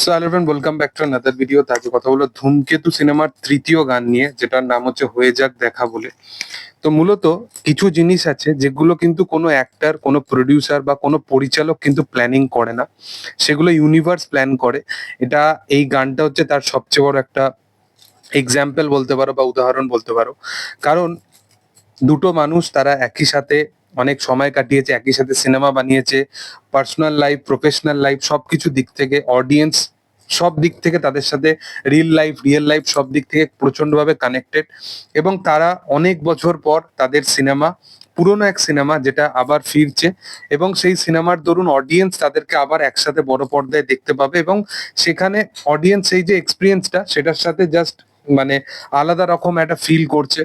So hello welcome back to another video তাকে কথা বলো ধূমকেতু সিনেমার তৃতীয় গান নিয়ে, যেটার নাম হচ্ছে হয়ে যাক দেখা বলে। তো মূলত কিছু জিনিস আছে যেগুলো কিন্তু কোনো অ্যাক্টর কোনো প্রডিউসার বা কোনো পরিচালক কিন্তু প্ল্যানিং করে না। সেগুলো ইউনিভার্স প্ল্যান করে। এটা এই গানটা হচ্ছে তার সবচেয়ে বড় একটা এক্সাম্পল বলতে পারো বা উদাহরণ বলতে পারো। কারণ দুটো মানুষ তারা একই সাথে অনেক সময় কাটিয়েছে, একই সাথে সিনেমা বানিয়েছে, পার্সোনাল লাইফ, প্রফেশনাল লাইফ, সবকিছু দিক থেকে, অডিয়েন্স সব দিক থেকে তাদের সাথে রিল লাইফ, রিয়েল লাইফ সব দিক থেকে প্রচন্ডভাবে কানেক্টেড। এবং তারা অনেক বছর পর তাদের সিনেমা, পুরনো এক সিনেমা যেটা আবার ফিরছে এবং সেই সিনেমার দরুন অডিয়েন্স তাদেরকে আবার একসাথে বড় পর্দায় দেখতে পাবে এবং সেখানে অডিয়েন্স এই যে এক্সপিরিয়েন্সটা সেটার সাথে জাস্ট মানে আলাদা রকম একটা ফিল করছে।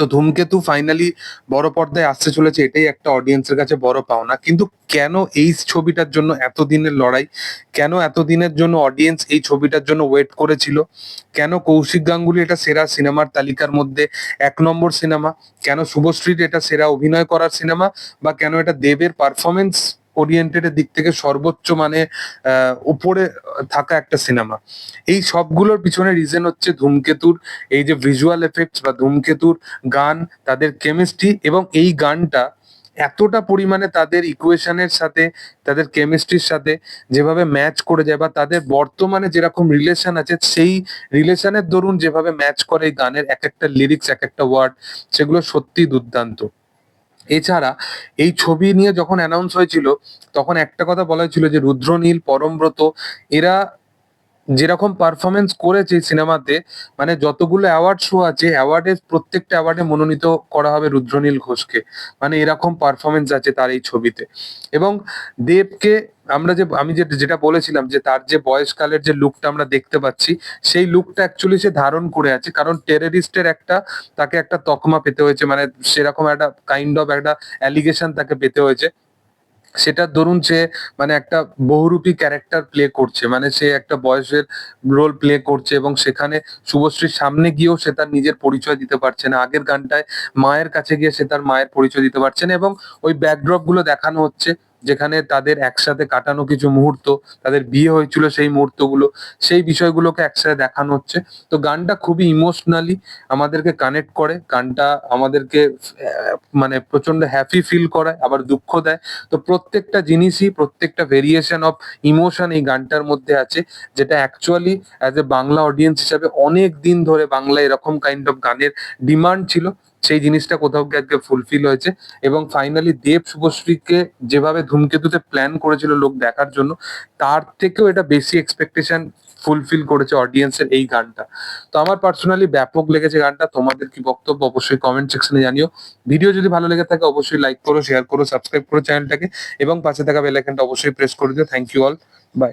তো ধূমকেতু ফাইনালি বড় পর্দায় আসতে চলেছে, এটাই একটা অডিয়েন্সের কাছে বড় পাওনা। কিন্তু কেন এই ছবিটার জন্য এতদিনের লড়াই? কেন এতদিনের জন্য অডিয়েন্স এই ছবিটার জন্য ওয়েট করেছিল? কেন কৌশিক গাঙ্গুলি এটা সেরা সিনেমার তালিকার মধ্যে এক নম্বর সিনেমা? কেন শুভশ্রীর এটা সেরা অভিনয় করার সিনেমা? বা কেন এটা দেবের পারফরমেন্স ওরিয়েন্টেড দিক থেকে সর্বোচ্চ মানে উপরে থাকা একটা সিনেমা। এই সবগুলোর পিছনে রিজন হচ্ছে ধূমকেতুর, এই যে ভিজুয়াল এফেক্টস বা ধূমকেতুর গান, তাদের কেমিস্ট্রি এবং এই গানটা এতটা পরিমাণে তাদের ইকুয়েশনের সাথে, তাদের কেমিস্ট্রির সাথে যেভাবে ম্যাচ করে যায় বা তাদের বর্তমানে যেরকম রিলেশন আছে, সেই রিলেশনের দরুন যেভাবে ম্যাচ করে গানের এক একটা লিরিক্স এক একটা ওয়ার্ড সেগুলো সত্যি দুর্দান্ত। এছাড়া এই ছবি নিয়ে যখন অ্যানাউন্স হয়েছিল, তখন একটা কথা বলা হয়েছিল যে রুদ্রনীল, পরমব্রত, এরা যেরকম পারফরমেন্স করেছে সিনেমাতে মানে যতগুলো অ্যাওয়ার্ড শো আছে অ্যাওয়ার্ডে প্রত্যেকটা অ্যাওয়ার্ডে মনোনীত করা হবে রুদ্রনীল ঘোষকে। মানে এরকম পারফরমেন্স আছে তার এই ছবিতে। এবং দেবকে আমরা যে, আমি যে, যেটা বলেছিলাম যে, তার যে বয়সকালের যে লুকটা আমরা দেখতে পাচ্ছি, সেই লুকটা অ্যাকচুয়ালি সে ধারণ করে আছে। কারণ টেররিস্টের একটা, তাকে একটা তকমা পেতে হয়েছে। মানে সেরকম একটা কাইন্ড অফ একটা অ্যালিগেশন তাকে পেতে হয়েছে। সেটার ধরুন সে মানে একটা বহুরূপী ক্যারেক্টার প্লে করছে মানে সে একটা বয়সের রোল প্লে করছে এবং সেখানে শুভশ্রীর সামনে গিয়েও সে তার নিজের পরিচয় দিতে পারছে না। আগের গানটায় মায়ের কাছে গিয়ে সে তার মায়ের পরিচয় দিতে পারছে না এবং ওই ব্যাকড্রপগুলো দেখানো হচ্ছে। যেখানে তাদের একসাথে কাটানো কিছু মুহূর্ত, তাদের বিয়ে হয়েছিল সেই মুহূর্তগুলো, সেই বিষয়গুলোকে একসাথে দেখানো হচ্ছে। তো গানটা খুবই ইমোশনালি আমাদেরকে কানেক্ট করে, গানটা আমাদেরকে মানে প্রচণ্ড হ্যাপি ফিল করায়, আবার দুঃখ দেয়। তো প্রত্যেকটা জিনিসই, প্রত্যেকটা ভেরিয়েশন অফ ইমোশন এই গানটার মধ্যে আছে, যেটা actually as a Bangla audience হিসাবে অনেক দিন ধরে বাংলা এরকম কাইন্ড অফ গানের ডিমান্ড ছিল। সেই জিনিসটা কোথাও গিয়ে আজকে ফুলফিল হয়েছে এবং ফাইনালি দেব শুভশ্রীকে যেভাবে ধূমকেতুতে প্ল্যান করেছিল লোক দেখার জন্য, তার থেকেও এটা বেশি এক্সপেকটেশন ফুলফিল করেছে অডিয়েন্সের এই গানটা। তো আমার পার্সোনালি ব্যাপক লেগেছে গানটা, তোমাদের কি বক্তব্য অবশ্যই কমেন্ট সেকশনে জানিও। ভিডিও যদি ভালো লেগে থাকে অবশ্যই লাইক করো শেয়ার করো সাবস্ক্রাইব করো চ্যানেলটাকে এবং পাশে থাকা বেল আইকনটা অবশ্যই প্রেস করে দিও। Thank you all by